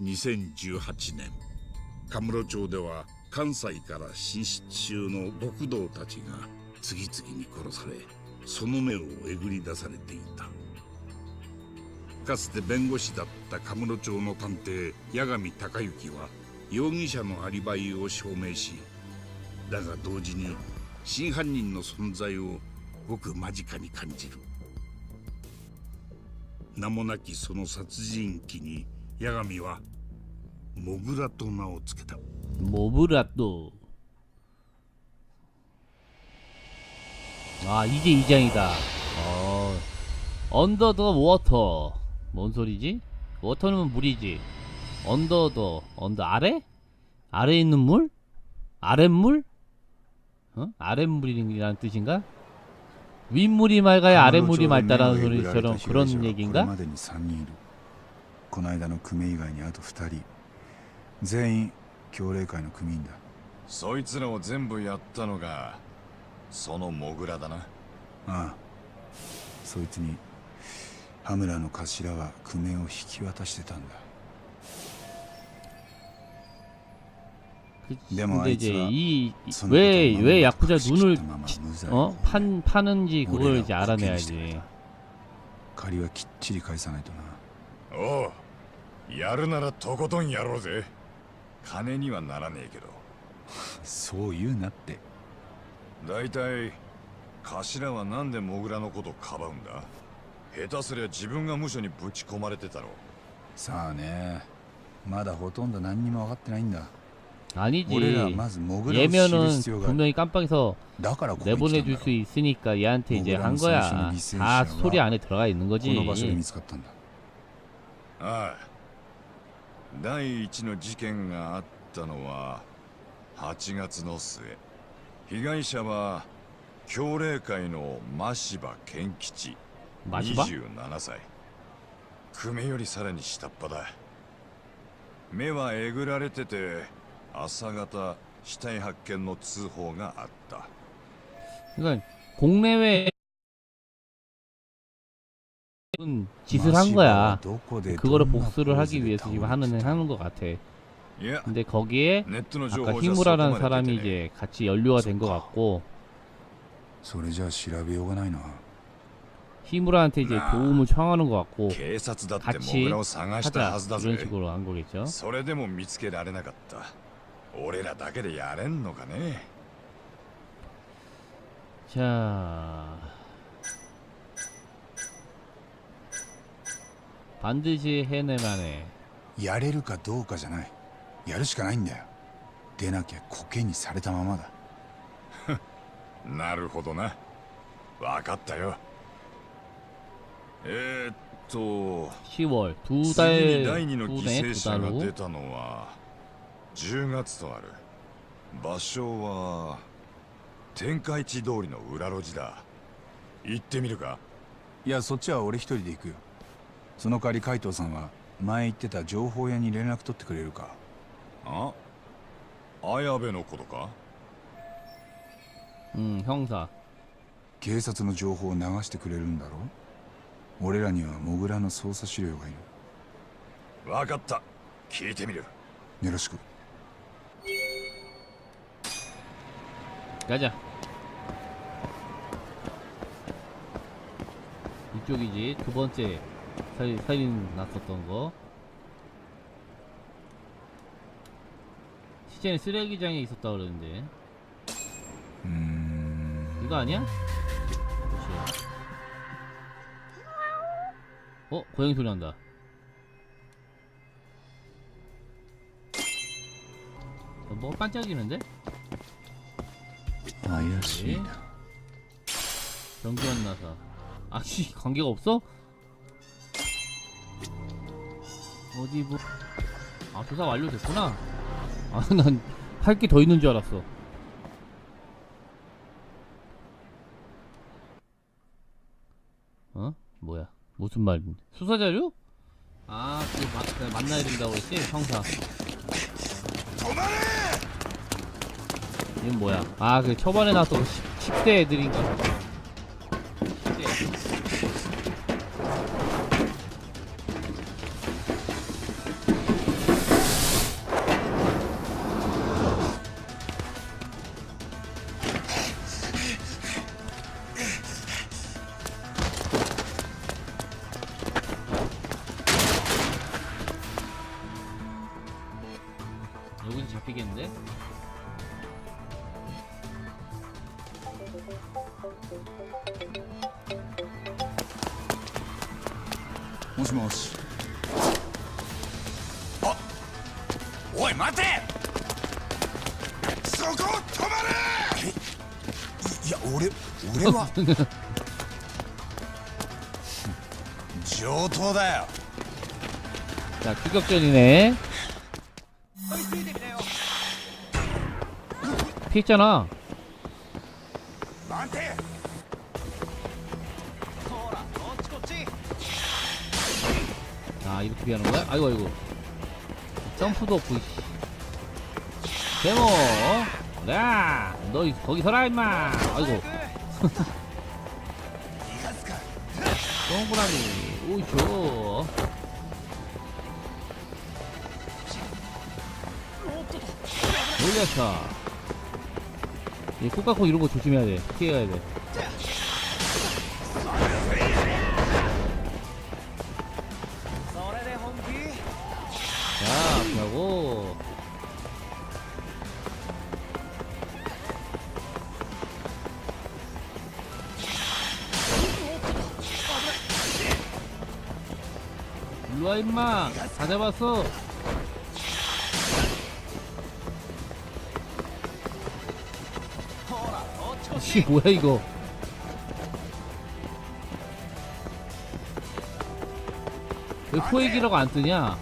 2018年カムロ町では関西から進出中の極道たちが次々に殺されその目をえぐり出されていた。かつて弁護士だったカムロ町の探偵八神隆之は容疑者のアリバイを証明しだが同時に真犯人の存在をごく間近に感じる。名もなきその殺人鬼に八神は モグラと名を付けた 모브라또 아 이제 이장이다 어 언더 더 워터 뭔 소리지? 워터는 물이지 언더 더 언더 아래? 아래 있는 물? 아랫물? 어? 아랫물이라는 뜻인가? 윗물이 맑아야 아랫물이 맑다라는 소리처럼 그런 これ 얘기인가? までに3人いるこの間の組以外にあと2人 全員協励会の組員だそいつらを全部やったのがそのモグラだなああそいつに羽村の頭は工面を引き渡してたんだ 그, 네, 뭐 근데 이제 아이츠가 이 손을 왜 뻗어 왜 마음을 야쿠자 눈을 박식시켰다 마마 무사히. 어? 판 파는지 그걸 우리랑 이제 알아내야지. 국회의원이시다. 借りはきっちり返さないとなおうやるならとことんやろうぜ 金にはならねえけどそう言うなってだいたい頭はなんでモグラのことかばうんだ下手すりゃ自分が無所にぶち込まれてたろさあねまだほとんど何にも分かってないんだ 아니지. 俺らまずモグラを知る 얘면은 必要がある 분명히 깜빡해서 だからここに来たん 내보내줄 だろ 수 있으니까 얘한테 이제 한 억울한 거야. 손실의 미세한 다 시야와 소리 안에 들어가 있는 この場所で 거지. 見つかったんだああ 第一の事件があったのは8月の末被害者は協励会の真柴健吉 마시바? 27歳久米よりさらに下っ端だ目はえぐられてて朝方死体発見の通報があった 그러니까 국내외 짓을 한 거야. どこで 그거를 どんな 복수를 ポーズ 하기 で 위해서 倒 지금 れて 하는 た 하는 것 같아. いや 근데 거기에 ネットの情 아까 報じゃそこ 히무라라는 まで出 사람이 てね 이제 같이 연루가 된 것 같고 それじゃあ調べようがないな 히무라한테 이제 도움을 청하는 것 같고 警察だってモ 같이 グラを探したは 하자 ずだ 이런 ぜ 식으로 한 거겠죠. それでも見つけられなかった俺らだけでやれんのかね 자 반드시 해내만 해. やれるかどうかじゃないやるしかないんだよ出なきゃコケにされたままだなるほどなわかったよえー、っと 10월 두 次 달, に第二の 두 犠 달, 牲 두 者が 달 出 후. たのは10月とある場所は天下一通りの裏路地だ行ってみるかいやそっちは俺一人で行くよ その代わり海藤さんは前言ってた情報屋に連絡取ってくれるかあ綾部のことか 응, 형사. 警察の情報を流してくれるんだろ俺らにはモグラの捜査資料がいるわかった聞いてみるよろしく 가자. 이쪽이지. 두 번째 살인, 살인 났었던 거. 시체는 쓰레기장에 있었다 그러는데. 음... 이거 아니야? 그치. 어? 고양이 소리 난다. 어, 뭐가 반짝이는데? 아이였습니다. 전기한 네. 나사. 아씨 관계가 없어? 어디 뭐? 아 조사 완료됐구나. 아 난 할 게 더 있는 줄 알았어. 어? 뭐야? 무슨 말? 수사 자료? 아, 그 마, 그 만나야 된다고 했지? 형사. 이건 뭐야? 아, 그 초반에 나왔던 10, 10대 애들인가? 上等だよ 자, 추격전이네. 피했잖아. 待て 아, 이렇게 피하는 거야? 아이고, 아이고. 점프도 없고, 씨. 데모! 야! 너, 이- 거기 서라, 임마! 아이고. 동그라미, 오이쇼. 올렸어. 이 코카코 이런 거 조심해야 돼. 피해야 돼. 임마. 다 잡았어. 씨 뭐야 이거? 왜 포획이라고 안 뜨냐?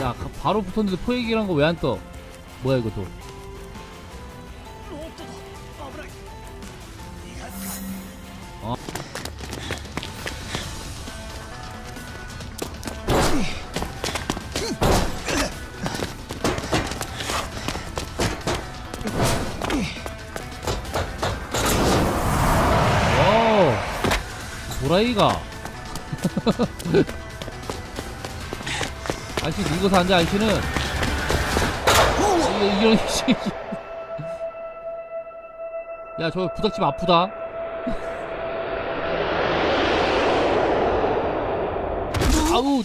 야 가- 바로 붙었는데 포획이란 거 왜 안 떠? 뭐야 이거 또 도라이가. 아저씨 늙어서 앉아 아저씨는 이거 이런 씨. 야저 부닥집 아프다. 아우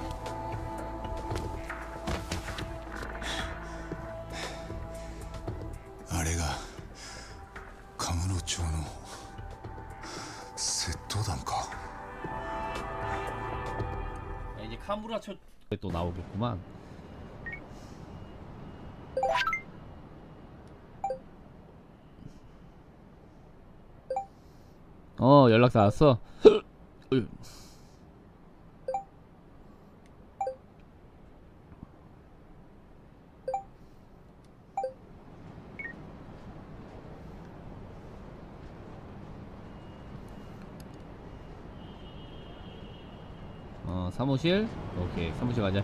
나오겠구만 어 연락사 왔어. 어 사무실? 오케이 사무실 가자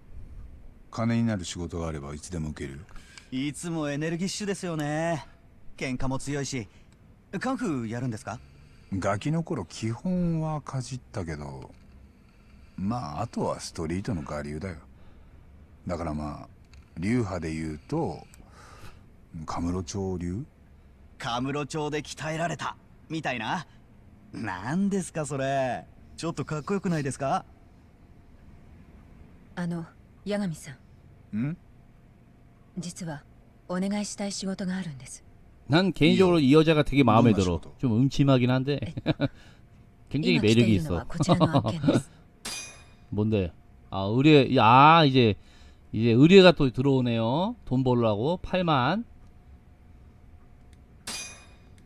金になる仕事があればいつでも受ける。よいつもエネルギッシュですよね。喧嘩も強いし。カンフーやるんですか？ガキの頃基本はかじったけどまああとはストリートの我流だよ。だからまあ流派で言うとカムロ町流？カムロ町で鍛えられた。みたいな？何ですかそれ。ちょっとかっこよくないですか？あの八神さん ん実はお願いしたい仕事があるんです 난 개인적으로 이 여자가 되게 마음에 너무 들어. 맛있거든. 좀 음침하긴 한데 굉장히 今来て 매력이 いるの 있어. はこちらの案件です 뭔데? 아 의뢰 아 이제 이제 의뢰가 또 들어오네요. 돈 벌라고 8만.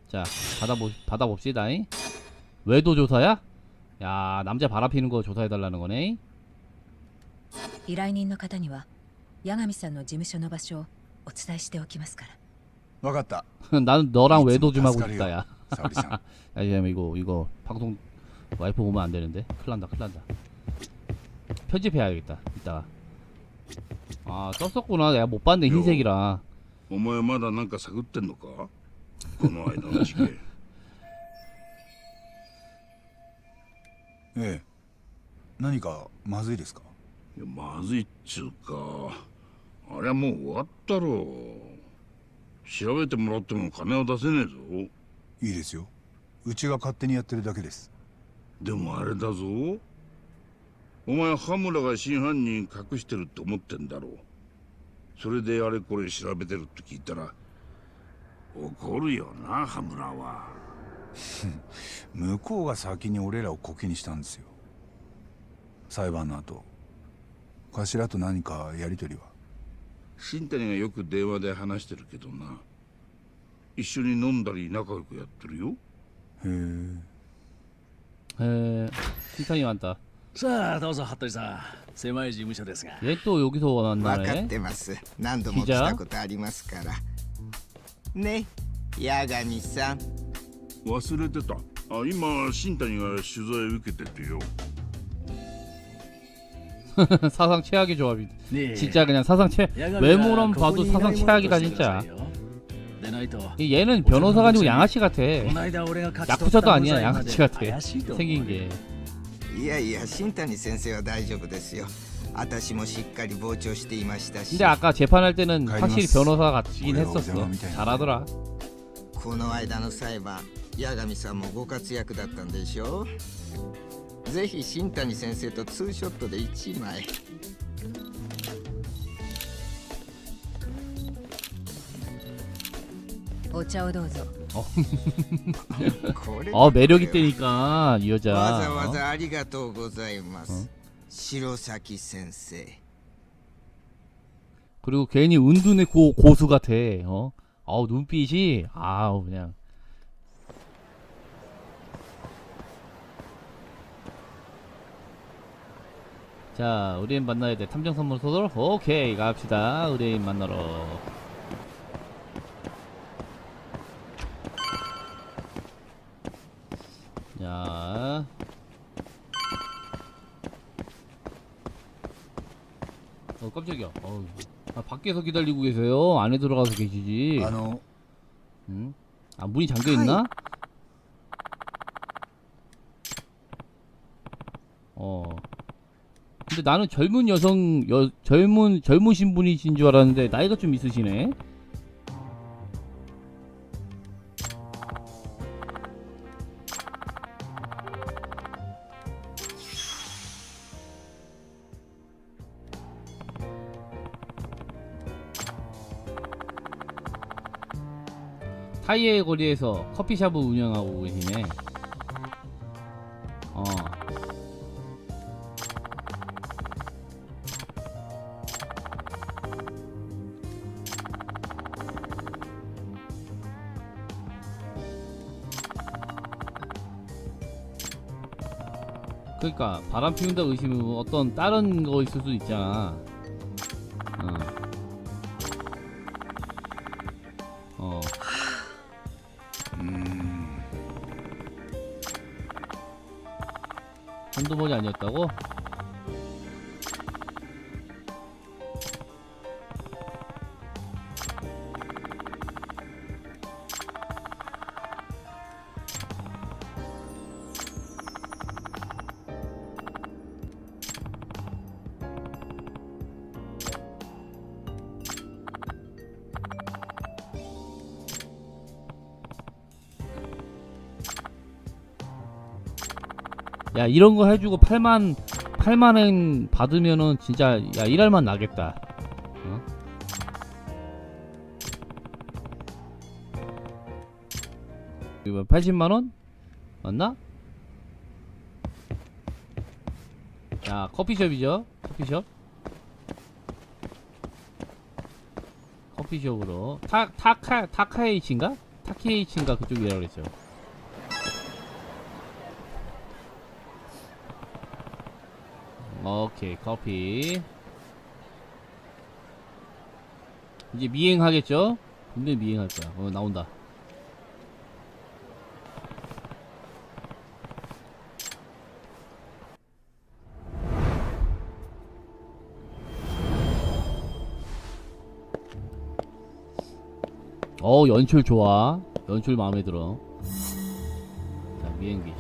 자 받아보 받아봅시다잉. 외도 조사야? 야 남자 바람 피는 거 조사해 달라는 거네. 依頼人の方には 八神さんの事務所の場所をお伝えしておきますから分かった 나는 너랑 이쯤 외도 좀 하고 다스카리요. 싶다 야. 沙織さん 야 잠깐만 이거 이거 방송 와이프 보면 안 되는데. 큰일 난다 큰일 난다. 편집해야겠다 이따가. 아 떴었구나 내가 못 봤네 요. 흰색이라. お前まだなんか探ってんのかこの間の事件ええ何かまずいですかいやまずいっちゅうか あれはもう終わったろ調べてもらっても金は出せねえぞ。いいですよ。うちが勝手にやってるだけです。でもあれだぞ。お前羽村が真犯人隠してるって思ってんだろそれであれこれ調べてるって聞いたら怒るよな羽村は。向こうが先に俺らをコケにしたんですよ。裁判の後。頭と何かやりとりは？新谷がよく電話で話してるけどな一緒に飲んだり仲良くやってるよへえ 에 틴탄이 왔다. さあどうぞ服部さん狭い事務所ですが 얘 또 여기서 分かっ 만나네. てます何度も来たことありますからね八神さん忘れてたあ今新谷が取材受けててよ 사상 최악의 조합이. ねえ 진짜 그냥 사상 최 八神は 외모로만 ここ 봐도 にいない 사상 ものと 최악이다 してくだ 진짜. さいよでないと 이 얘는 변호사가 아니고 양아치 같아. この間俺が勝ち取っ 야쿠자도 た 아니야 無罪まで 양아치 같아. 怪しいと思う 생긴 게. いやいや新谷先生は大丈夫ですよ私もしっかり傍聴していましたし 근데 아까 재판할 때는 가이드마스. 확실히 변호사 같긴 뭐야, 했었어. 어제와 밑에. 잘하더라. この間の裁判八神さんもご活躍だったんでしょう ぜひ新谷先生とツーショットで1枚お茶をどうぞこれ 어 매력 있다니까 이 여자. わざわ 어? ざありがとうございます白崎先生 그리고 괜히 은둔의 고, 고수 같아. 어? 아우 눈빛이 아우 그냥. 자, 의뢰인 만나야 돼. 탐정 선물 소설? 오케이, 갑시다. 의뢰인 만나러. 자. 어, 깜짝이야. 어우. 아, 밖에서 기다리고 계세요. 안에 들어가서 계시지. あの 응? 아, 문이 잠겨 있나? 어. 근데 나는 젊은 여성, 여, 젊은, 젊으신 분이신 줄 알았는데, 나이가 좀 있으시네? 타이의 거리에서 커피숍을 운영하고 계시네. 그러니까 바람 피운다 의심은 어떤 다른 거 있을 수도 있잖아. 어. 어. うーん 한두 번이 아니었다고? 야 이런 거 해주고 8만 8만원 받으면은 진짜 야 일할만 나겠다 어? 이거 80만원? 맞나? 야 커피숍이죠 커피숍 커피숍으로 타 타카 타카에이치인가 타키에이치인가 그쪽이라고 그랬죠 오케이 커피 이제 미행하겠죠? 분명히 미행할 거야. 어 나온다. 어 연출 좋아. 연출 마음에 들어. 자 미행기지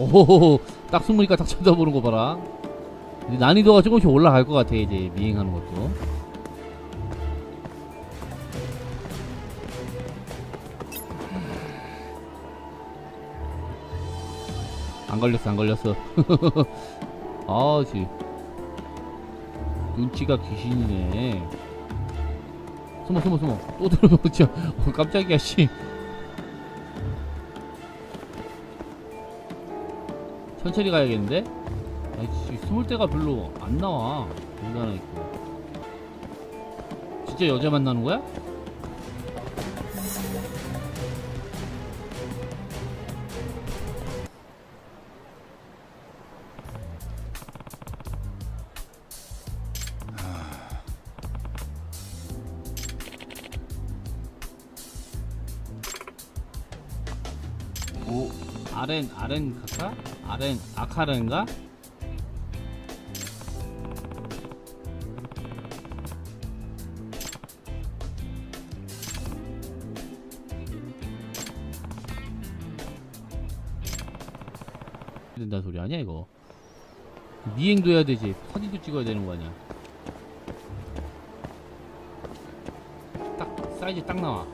오호호호. 딱 숨으니까 딱 쳐다보는 거 봐라. 난이도가 조금씩 올라갈 것 같아 이제 미행하는 것도. 안 걸렸어 안 걸렸어. 아지 눈치가 귀신이네. 숨어 숨어 숨어. 또 들어오죠 어, 깜짝이야 씨 천천히 가야겠는데? 아이씨 숨을 데가 별로 안 나와 여기 하나 있고 진짜 여자 만나는 거야? 오 아렌 아렌 카카? 아렌 아카렌가? 된다 소리 아니야 이거? 미행도 해야 되지. 사진도 찍어야 되는 거 아니야? 딱 사이즈 딱 나와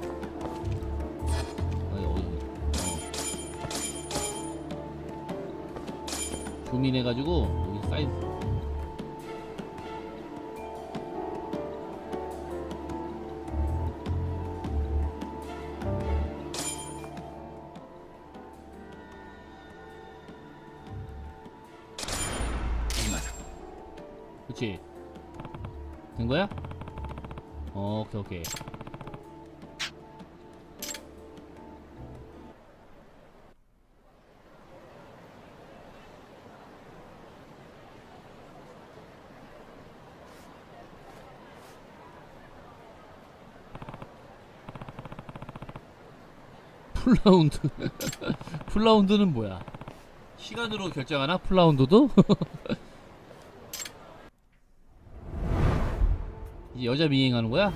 조민해가지고 여기 사이즈 그치? 된 거야? 어, 오케이 오케이 풀라운드 풀라운드는 뭐야 시간으로 결정하나 풀라운드도? 여자 미행하는 거야?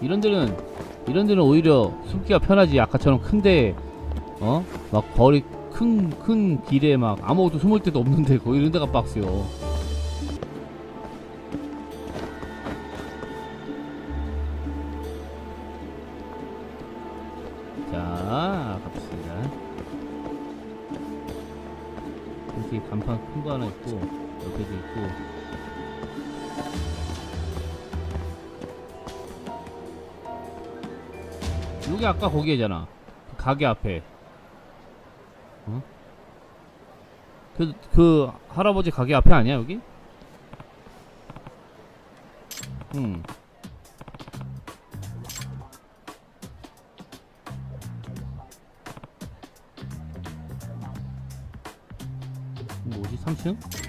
이런 데는 이런 데는 오히려 숨기가 편하지 아까처럼 큰데 어? 막 거리 큰, 큰 길에 막 아무것도 숨을 데도 없는데 거기 이런 데가 빡세요. 아까 거기잖아. 가게 앞에. 어? 그, 그, 할아버지 가게 앞에 아니야, 여기? 응. 뭐지, 3층?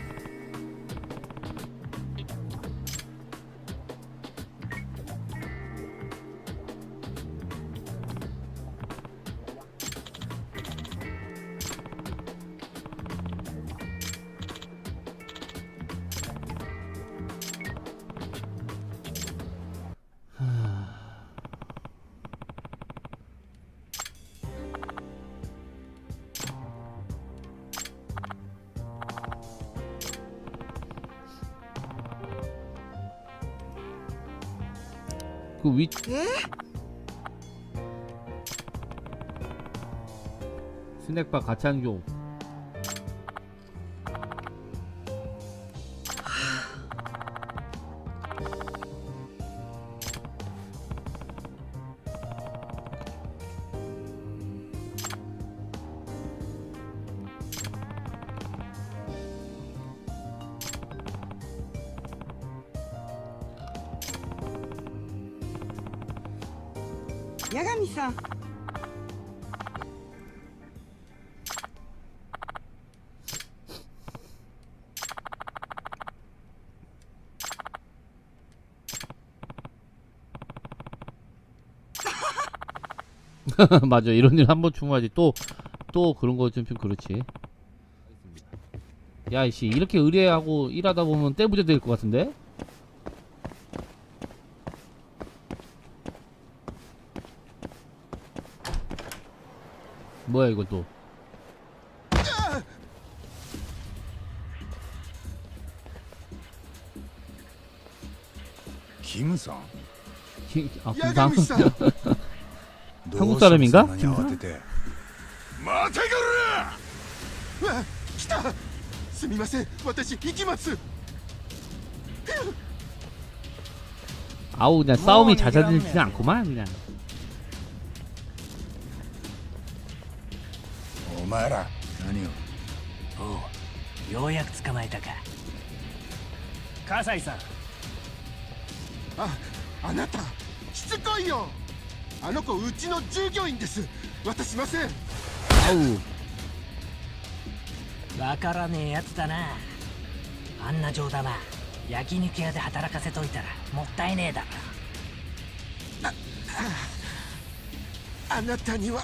위. 스낵바 가창종. 야감 있어. 맞아. 이런 일 한 번 충분하지. 또 또 그런 거 좀 좀 그렇지. 야이씨. 이렇게 의뢰하고 일하다 보면 떼부자 될 것 같은데? 뭐야 이거 또キムさん 히- 아, 八 금상 神さん 한국 사람인가? どうしてもそんなに慌てて待てくれわ来たすみません私行きます 아우 그냥 싸움이 잦아들지는 않구만 그냥 前ら。何を？おうようやく捕まえたか。葛西さん。ああなた。しつこいよ。あの子うちの従業員です。渡しません。わからねえやつだな。あんな上玉焼肉屋で働かせといたらもったいねえだろ。あなたには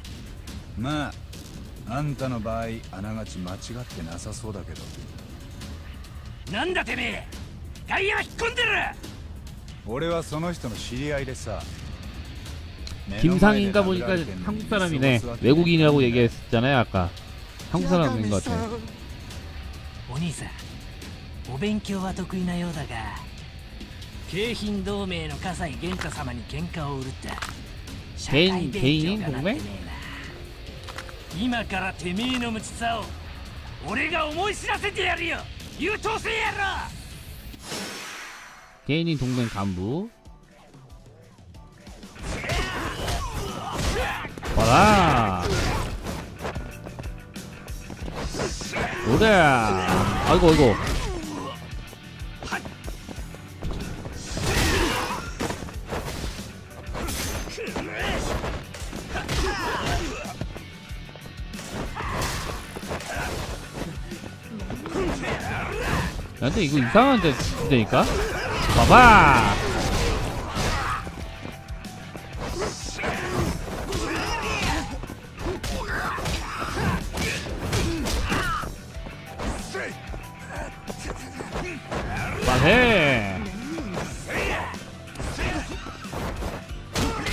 まああんたの場合あながち間違ってなさそうだけどなんだてめえ外野引っ込んでる俺はその人の知り合いでさ 김상인가 보니까 한국 사람이네 외국인이라고 얘기했잖아요 아까 한국 사람인 것 같아 お兄さんお勉強は得意なようだが京浜同盟の葛西玄太様に喧嘩を売るって社会勉強がなってねえな 今からてめえの無知さを俺が思い知らせてやるよ優等生野郎 개인인 동맹 간부 봐라 그래 아이고 아이고 근데 이거 이상한 데 진짜니까? 봐봐! 말해!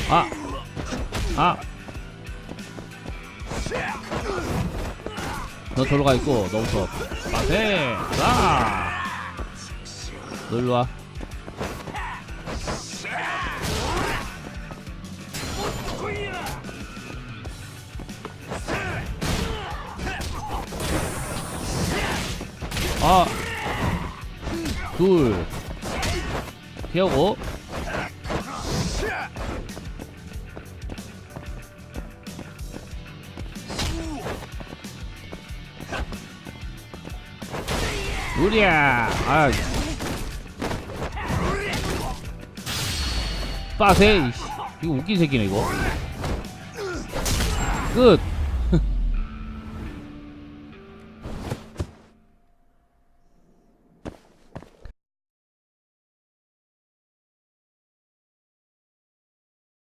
아! 아. 너 저로 가 있고 너부터. 말해! 자 너 일로 와. 아, 아, 둘, 피하고. 우리야, 아, 빠세. 이거 웃긴 새끼네 이거. 끝.